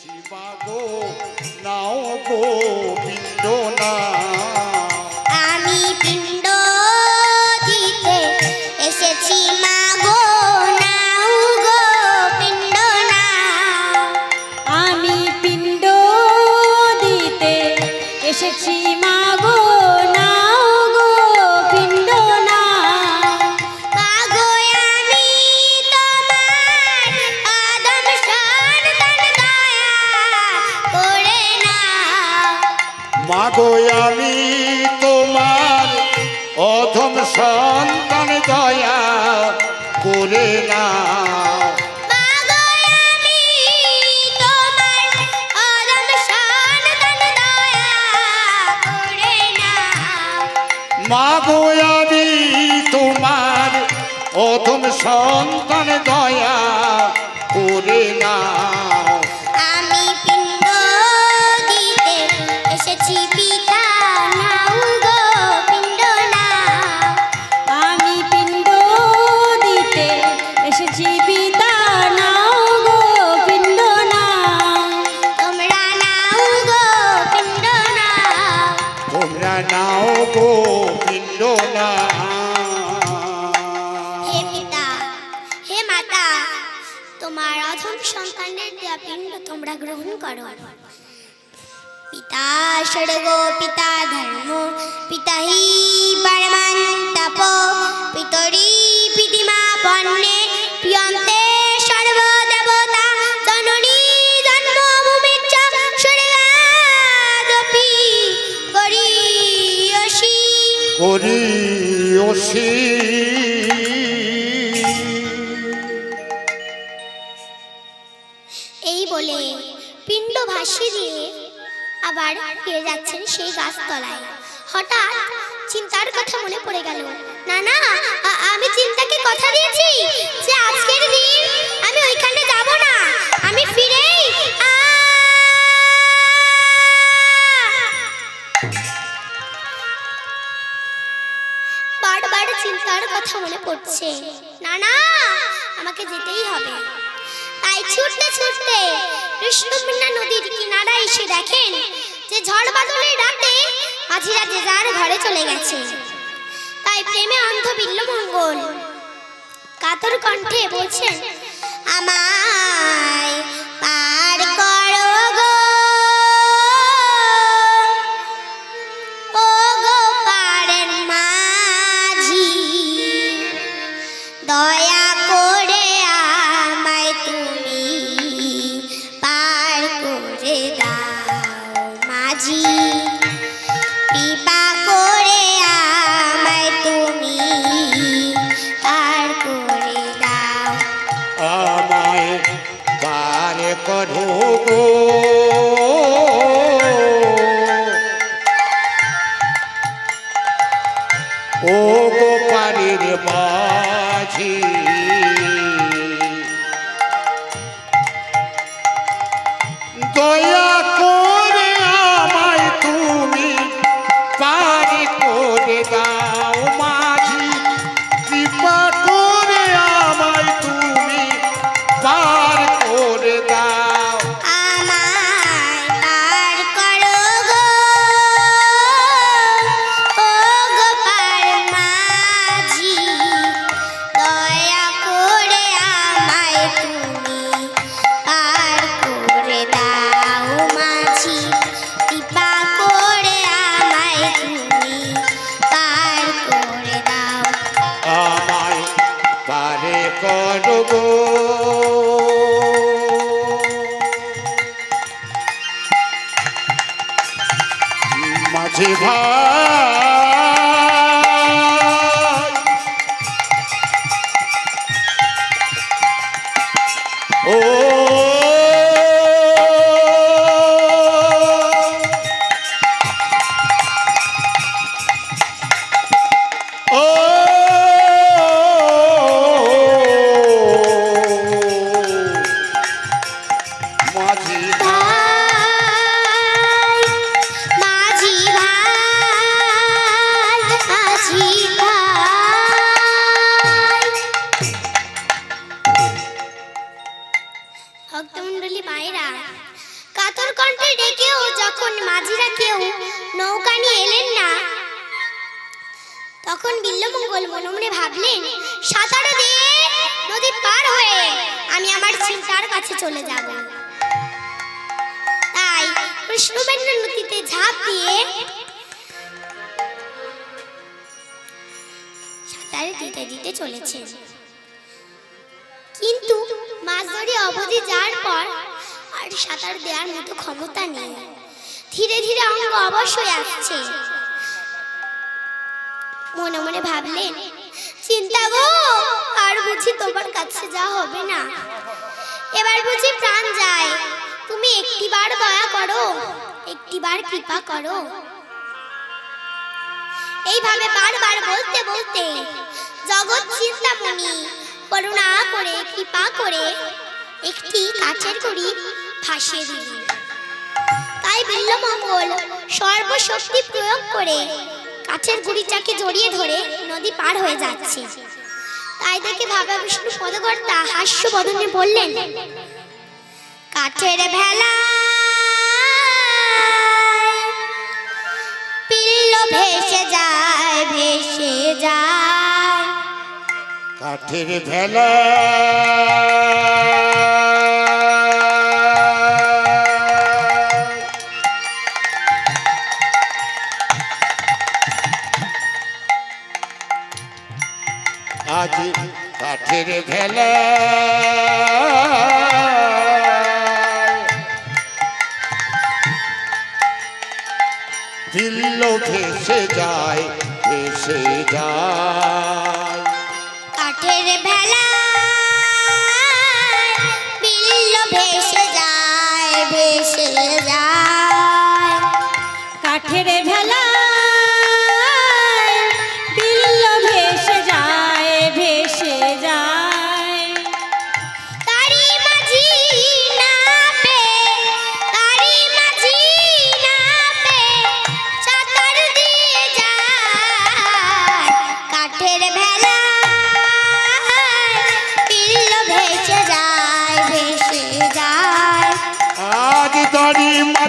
চিবাগো নাও গো মা আমি তোমার প্রথম সন্তান দয়া করে না। আবার ফিরে যাচ্ছেন সেই গাছতলায়। হঠাৎ চিন্তার কথা মনে পড়ে গেল। না না আমি চিন্তাকে কথা দিয়েছি যে আজকের দিন আমি ওইখানে যাব না। আমি ফিরে বারবার চিন্তার কথা মনে পড়ছে। না না, আমাকে যেতেই হবে। তাই ছুটতে ছুটতে কৃষ্ণকন্যা নদীর কিনারা এসে দেখেন যে ঝড় বাদলের রাতে মাঝিরা যে যার ঘরে চলে গেছে। তাই প্রেমে অন্ধ বিল্লমঙ্গল কাতর কণ্ঠে বলছেন, আমায় পার পাখি কুণ্ডলী মায়েরা। কাতর কণ্ঠে ডেকেও যখন মাঝিরা কেউ নৌকা নিয়ে এলেন না, তখন বিল্লমঙ্গল মনে মনে ভাবলেন, সাঁতারে দিয়ে নদী পার হয়ে আমি আমার চিন্তার কাছে চলে যাব। তাই কৃষ্ণবেন্দ্র নদীতে ঝাঁপ দিয়ে সাঁতারে দিতে দিতে চলেছে কিন্তু মাছ ধরে অবধি যাওয়ার পর আর সাঁতার দেওয়ার মতো ক্ষমতা নেই। ধীরে ধীরে অঙ্গ অবশ্যই আসছে। মনে মনে ভাবলেন, চিন্তা গো, আর বুঝি তোমার কাছে যা হবে না। এবার বুঝি প্রাণ যায়। তুমি একটিবার দয়া করো, একটিবার কৃপা করো। এইভাবে বারবার বলতে বলতে জগৎ চিন্তামণি করুণা করে, কৃপা করে একটি ভাসিয়ে দিলেন তাই বিল্লমঙ্গল সর্বশক্তি প্রয়োগ করে গুড়িটাকে জড়িয়ে ধরে নদী পার হয়ে যাচ্ছে। তাই দেখে ভাবা বিষ্ণু পদকর্তা হাস্য বদনে বললেন, কাঠের ভেলা পিল্ল ভেসে যায় ভেসে যায়। কাঠের ভেলা আজ কাঠের ভেলা দিল্ল ভেসে যায় ভেসে যায়।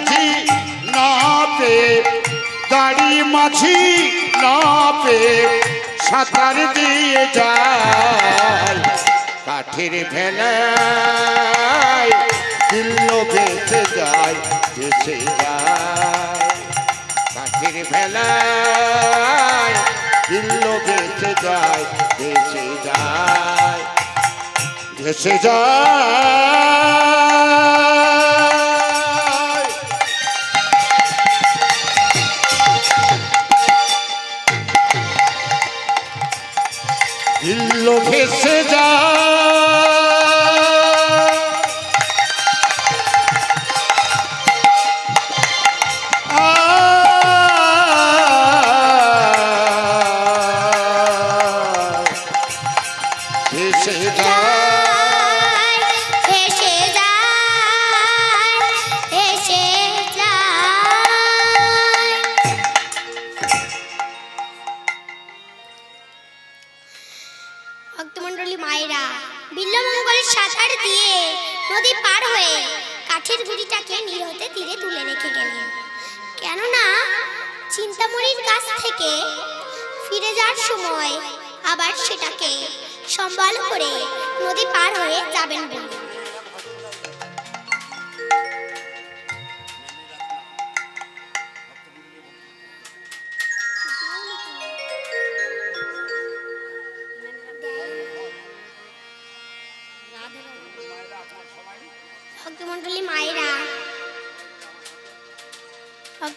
মাছি না পে, দাড়ি মাছি না পে, সাঁতার দিয়ে যায় কাঠের ভেলায় দিল্ল ভেসে যায় ভেসে যায়। কাঠের ভেলায় দিল্ল ভেসে যায় ভেসে যায়। ভেসে যায়।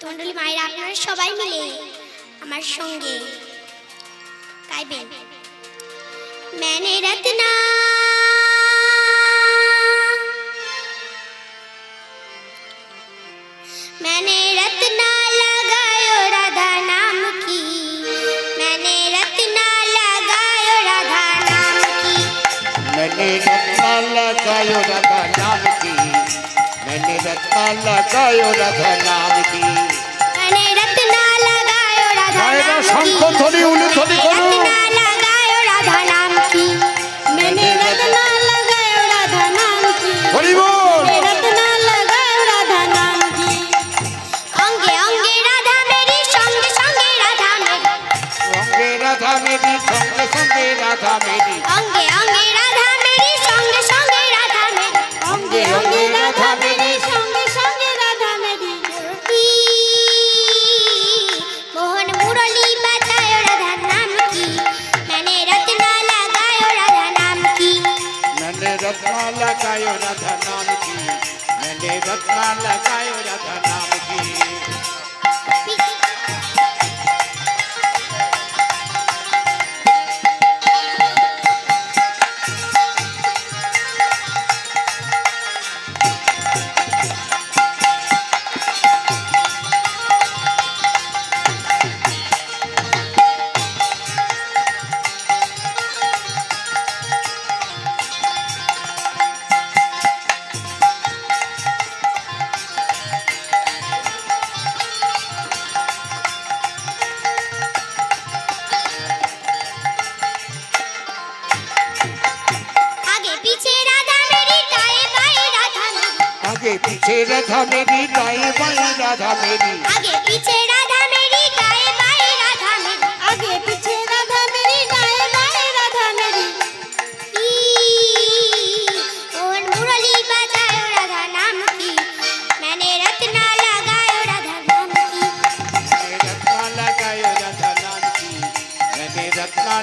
ভক্তমণ্ডলী মায়েরা আপনারা সবাই মিলে আমার সঙ্গে গাইবেন मैंने रत्ना मैंने रत्ना लगायो राधा नाम की मैंने रत्ना लगायो राधा नाम की मैंने रत्ना लगायो राधा नाम की मैंने रत्ना लगायो राधा नाम की মায়েরা শঙ্খ থলি উলু করে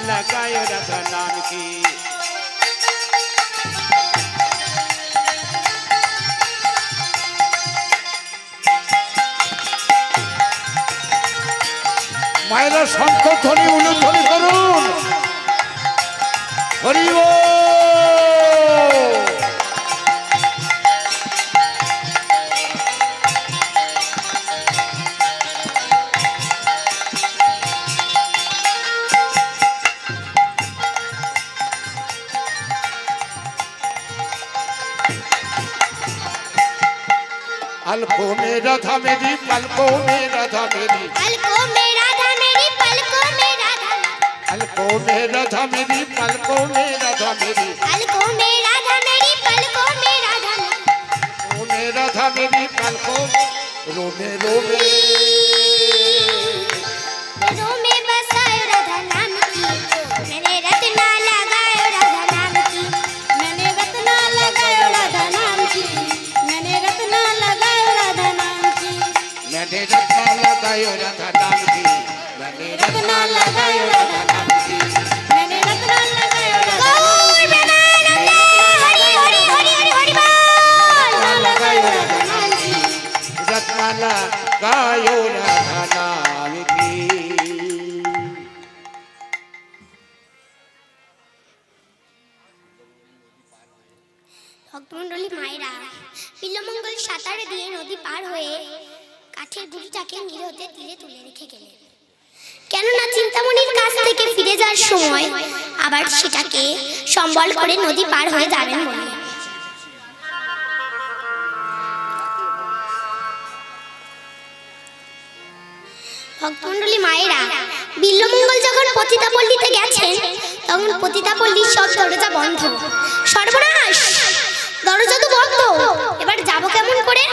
रत्ना लगायो राधा नाम की মায়েরা শঙ্খ ধ্বনি উলুধ্বনি করুন হরি राधा मेरी पलकों में राधा मेरी। पलकों में राधा मेरी पलकों में राधा पलकों में राधा मेरी पलकों में राधा मेरी। पलकों में राधा मेरी पलकों में राधा पलकों में राधा मेरी पलकों रोमे रोमे रो लगायो राधा नाम की मैंने रत्ना लगायो राधा नाम की मैंने रत्ना लगायो राधा गौर प्रेमानंद हरि हरि हरि हरि हरि बोल लगायो राधा नाम की रत्ना लगायो राधा नाम की ভক্তমণ্ডলী মায়েরা বিল্লমঙ্গল সাঁতারে দিয়ে নদী পার হয়ে কাঠের গুড়িটাকে নিরতে তীরে তুলে রেখে গেলেন কেননা চিন্তামণির কাছ থেকে ফিরে যাওয়ার সময় আবার সেটাকে সম্বল করে নদী পার হয়ে যাবেন বলে। ভক্তমণ্ডলী মায়েরা, বিল্লমঙ্গল যখন পতিতাপল্লীতে গেছেন, তখন পতিতাপল্লীর সব দরজা বন্ধ। সর্বনাশ! দরজা তো বন্ধ। এবার যাব কেমন করে?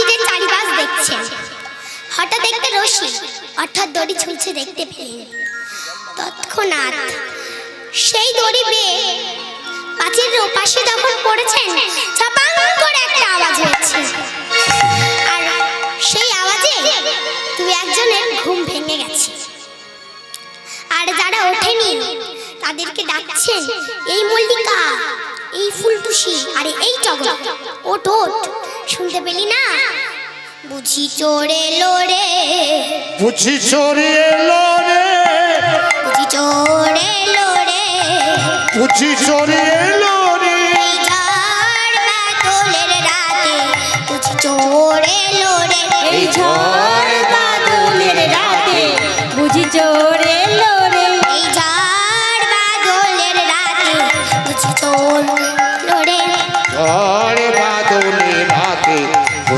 পাঁচিলের চারিপাশ দেখছেন হঠাৎ একটা রশি, অর্থাৎ দড়ি ঝুলছে দেখতে পেলেন। তৎক্ষণাৎ সেই দড়ি বেয়ে পাঁচিলের ওপাশে যখন পড়েছেন ছাপাং করে একটা আওয়াজ হয়েছে। আর সেই আওয়াজে দু একজনের ঘুম ভেঙে গেছে। আর যারা ওঠেনি, তাদেরকে ডাকছেন, এই মল্লিকা, এই ফুলটুসি, আরে এই টগর ওঠ ওঠ। শুনতে পেলি না? বুঝি চোরে লোরে বুঝি চড়িয়ে লোরে বুঝি চোরে লোরে বুঝি চড়িয়ে লোরে ঝড় বাদলের রাতে বুঝি চোরে লোরে এই ঝড় বাদলের রাতে বুঝি জোরে লোরে এই ঝড় বাদলের রাতে বুঝি চোর লোরে ঝড়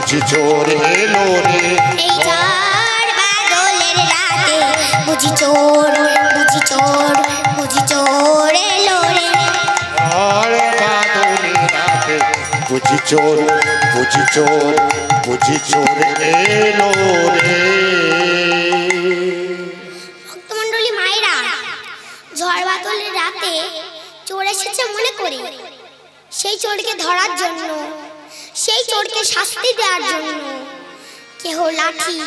বুঝি চোরে লোরে এই ঝড় বাদলের রাতে বুঝি চোর বুঝি চোর বুঝি চোর এলো রে। ঝড় বাদলে রাতে বুঝি চোর বুঝি চোর বুঝি চোর এলো রে। ভক্তমণ্ডলী মায়েরা ঝড় বাদলের রাতে চোর এসেছে মনে করে। সেই চোরকে ধরার জন্য সেই চোরকে শাস্তি দেওয়ার জন্য। কেহ লাঠি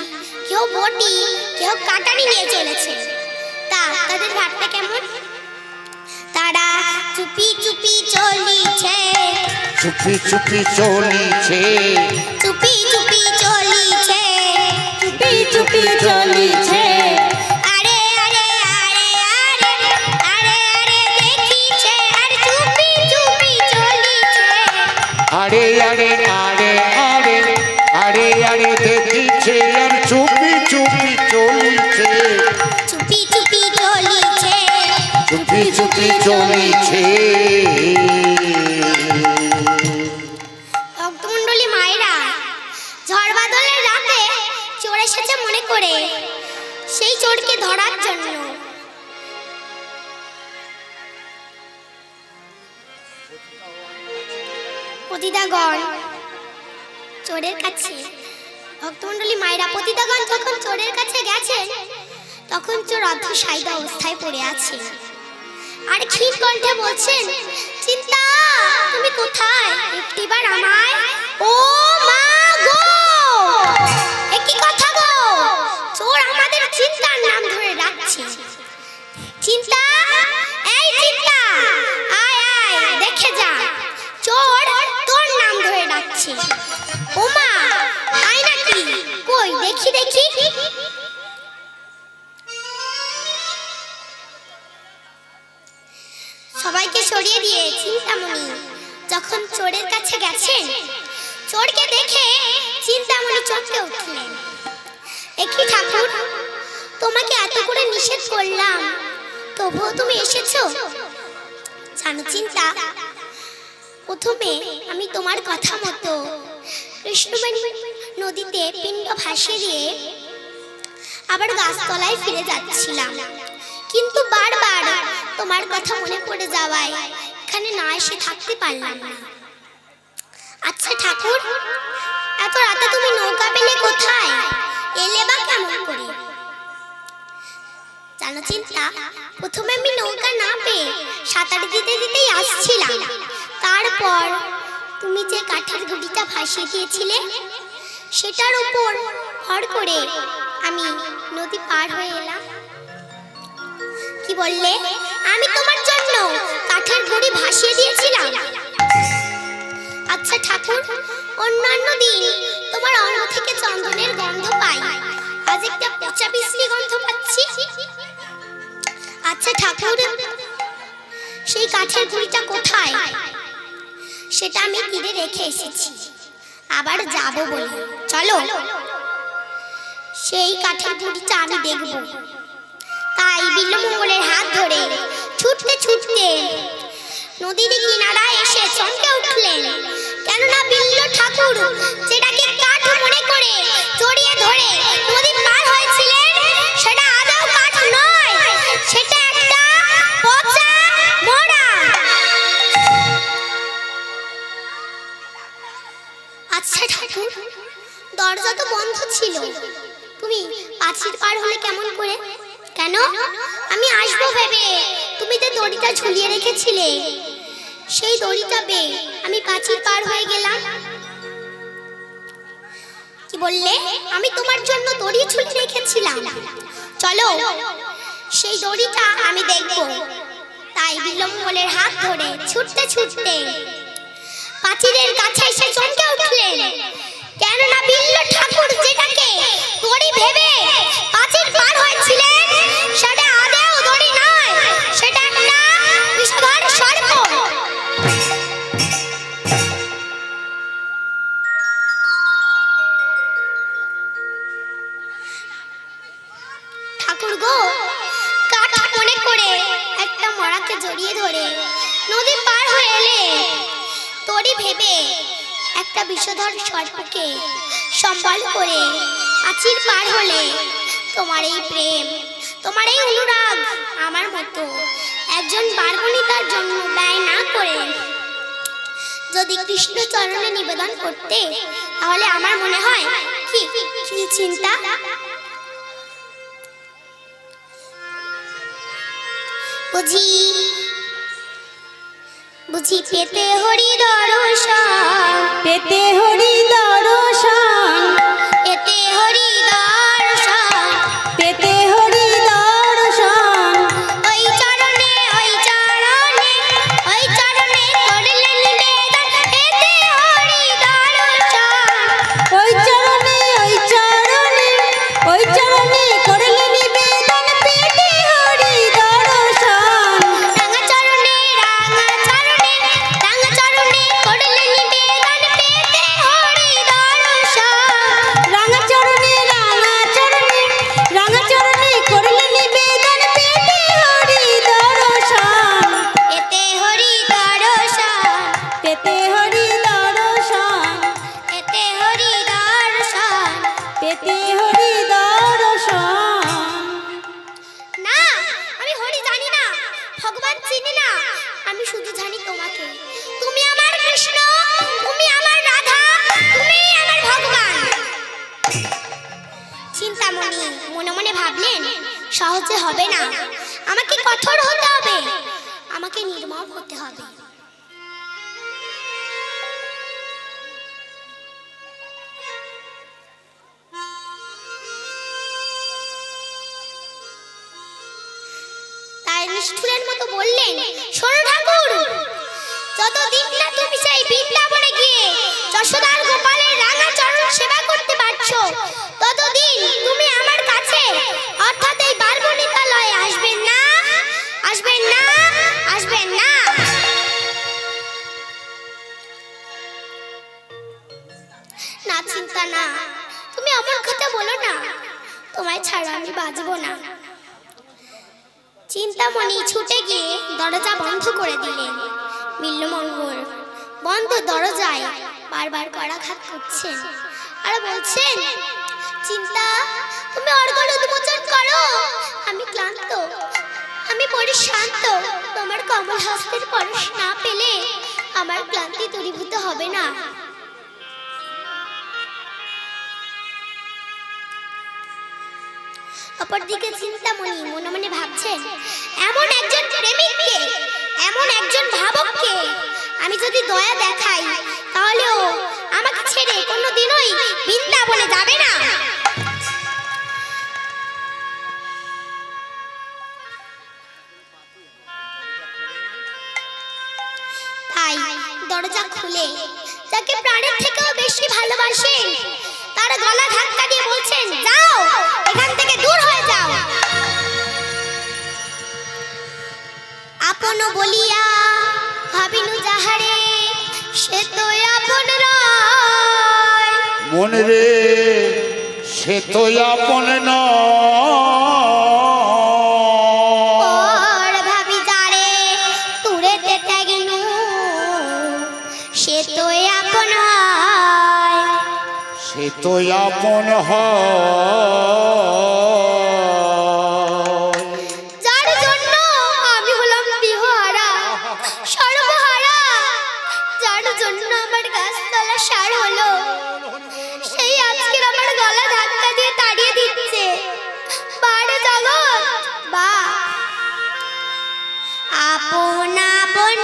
কেহ বটি কেহ কাটারি নিয়ে চলেছে। তা তাদের ভাবটা কেমন? তারা চুপি চুপি চলিছে। চুপি চুপি চলিছে। চুপি চুপি চলিছে। চুপি চুপি চলিছে। চুপি চলিছে ভক্তমণ্ডলী মায়েরা, ঝড় বাদলের রাতে চোর এসেছে মনে করে। সেই চোরকে ধরার জন্য। পতিতাগণ, চোরের কাছে। ভক্তমণ্ডলী মায়েরা, পতিতাগণ যখন চোরের কাছে গেছেন, তখন চোর অর্ধ সাইদা অবস্থায় পড়ে আছে আর ক্ষীণ কণ্ঠে বলছেন, চিন্তা, তুমি কোথায়? একটিবার আমায় ও মা গো! এ কি কথা গো? চোর আমাদের চিন্তার নাম ধরে ডাকছে। চিন্তা? এই চিন্তা! আয় আয়, দেখে যা। চোর তোর নাম ধরে ডাকছে। ও মা, তাই নাকি? কই, দেখি দেখি। সবাইকে সরিয়ে দিয়ে চিন্তামণি যখন চোরের কাছে গেছেন, চোরকে দেখে চিন্তামণি চমকে উঠলেন। একই ঠাকুর, তোমাকে এত করে নিষেধ করলাম, তবুও তুমি এসেছ? জানো চিন্তা, প্রথমে আমি তোমার কথা মতো কৃষ্ণবেণী নদীতে পিণ্ড ভাসিয়ে দিয়ে আবার গাছতলায় ফিরে যাচ্ছিলাম। কিন্তু বারবার তোমার কথা মনে পড়ে যাওয়ায় এখানে না এসে থাকতে পারলাম না। আচ্ছা ঠাকুর, এত রাতে তুমি নৌকা পেলে কোথায়? এলে বা কেমন করে? জানো চিন্তা, প্রথমে আমি নৌকা না পেয়ে সাঁতার দিতে দিতেই আসছিলাম। তারপর তুমি যে কাঠের গুড়িটা ভাসিয়ে দিয়েছিলে, সেটার উপর ভর করে আমি নদী পার হয়ে এলাম। কি বললে? আমি তোমার জন্য কাঠের গুড়ি ভাসিয়ে দিয়েছিলাম। আচ্ছা ঠাকুর, অন্যান্য দিন তোমার অঙ্গ থেকে চন্দনের গন্ধ পাই। আজ একটা পচা বিশ্রী গন্ধ পাচ্ছি। আচ্ছা ঠাকুর, সেই কাঠের গুড়িটা কোথায়? সেটা আমি তীরে রেখে এসেছি। আবার যাব বলে। চলো। সেই কাঠের গুড়িটা আমি দেখব। তাই বিল্লমঙ্গলের হাত ধরে ছুটতে ছুটতে নদীর কিনারায় এসে চমকে উঠলেন। কেননা বিল্ল ঠাকুর, যেটাকে কাঠ মনে করে জড়িয়ে ধরে নদী পার হয়েছিলেন, সেটা আদৌ কাঠ নয়, সেটা একটা পচা মরা। আচ্ছা ঠাকুর, দরজা তো বন্ধ ছিল। তুমি পাঁচির পার হলে কেমন করে? কেন? আমি আসব ভেবে। তুমি যে দড়িটা ঝুলিয়ে রেখেছিলে, সেই দড়িটা বে, আমি পাঁচির পার হয়ে গেলাম। কি বললে? আমি তোমার জন্য দড়ি ঝুলিয়ে রেখেছিলাম। চলো, সেই দড়িটা আমি দেখব। তাই বিলম্বলের হাত ধরে ছুটতে ছুটতে পাঁচিরের কাছে এসে চমকে উঠলেন। কেননা বিল্ল ঠাকুর যেটাকে দড়ি ভেবে পাঁচির পার হয়েছিলেন, সেটা আদেও সেটা ঠাকুর গো, কাঠ মনে করে একটা মরাকে জড়িয়ে ধরে নদী পার হয়ে এলে তোরই ভেবে একটা বিষধর সর্পকে সম্বল করে আচির পার হলে তোমার এই প্রেম, তোমার এই অনুরাগ আমার মতো। একজন বারবণিতার জন্য ব্যয় না করে যদি কৃষ্ণ চরণে নিবেদন করতে, তাহলে আমার মনে হয় কি কি চিন্তা? বুঝি পেতে হরি দর্শন পেতে হরি আমাকে কঠোর হতে হবে। আমাকে নির্মম হতে হবে। নিষ্ঠুরের মতো বললেন, শোনো ঠাকুর, যতদিন না তুমি সেই বৃন্দাবনে গিয়ে যশোদার গোপালের রাঙা চরণ সেবা করতে পারছ, ততদিন তুমি আমার কাছে অর্থাৎ এই না আসবেন না আসবেন না না, চিন্তা না। তুমি আমার কথা বলো না। তোমায় ছাড়া আমি বাঁচবো না। চিন্তামণি ছুটে গিয়ে দরজা বন্ধ করে দিলেন। মিল্লমঙ্গল বন্ধ দরজায় বারবার করাঘাত করছেন। আর বলছেন, চিন্তা, তুমি অর্গল উন্মোচন করো। আমি ক্লান্ত। আমি পরিশান্ত তোমার কমল হস্তের পরশ না পেলে আমার ক্লান্তি দূরীভূত হবে না। অপরদিকে চিন্তামণি মনে মনে ভাবছেন, এমন একজন প্রেমিককে, এমন একজন ভাবককে আমি যদি দয়া দেখাই তাহলেও আমাকে ছেড়ে কোনোদিনই বৃন্দাবনে যাবে না। দরজা খুলে, যাকে প্রাণের থেকেও বেশি ভালোবাসেন তার গলা ধাক্কা দিয়ে বলছেন, যাও, এখান থেকে দূর হয়ে যাও। আপন বলিয়া, ভাবিনু যাহারে, সে তো আপন মন রে, সে তো আপন নয়। আপন যার জন্য আমি জন্য আমার গাছতলা সার সেই আমার গলা দিয়ে তাড়িয়ে দিচ্ছে। আপন আপন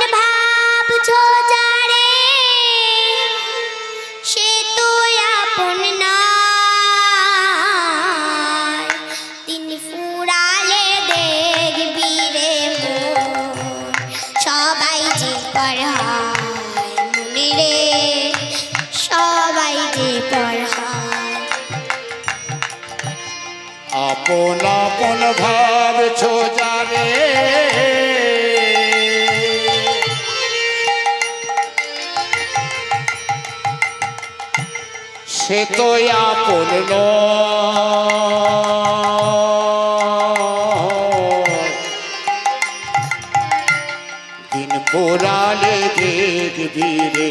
যারে ভাবছ যারে সে তো আপন। দিন পোড়ালে দেখবি রে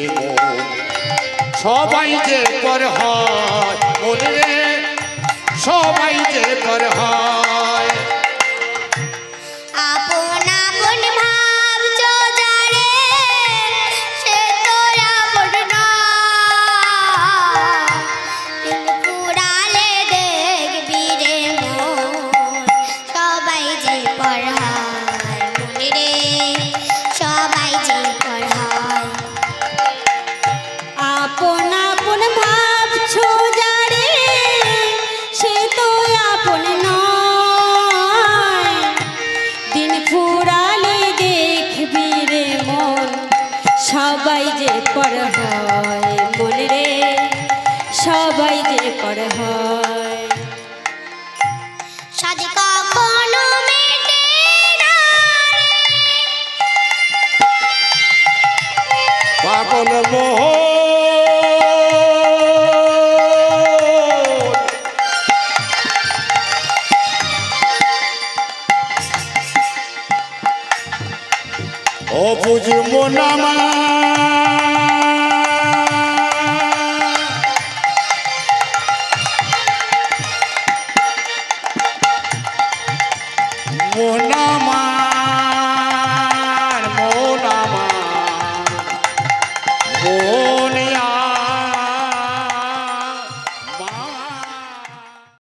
সবাই যে পর হয় সবাই যে পর হয় যে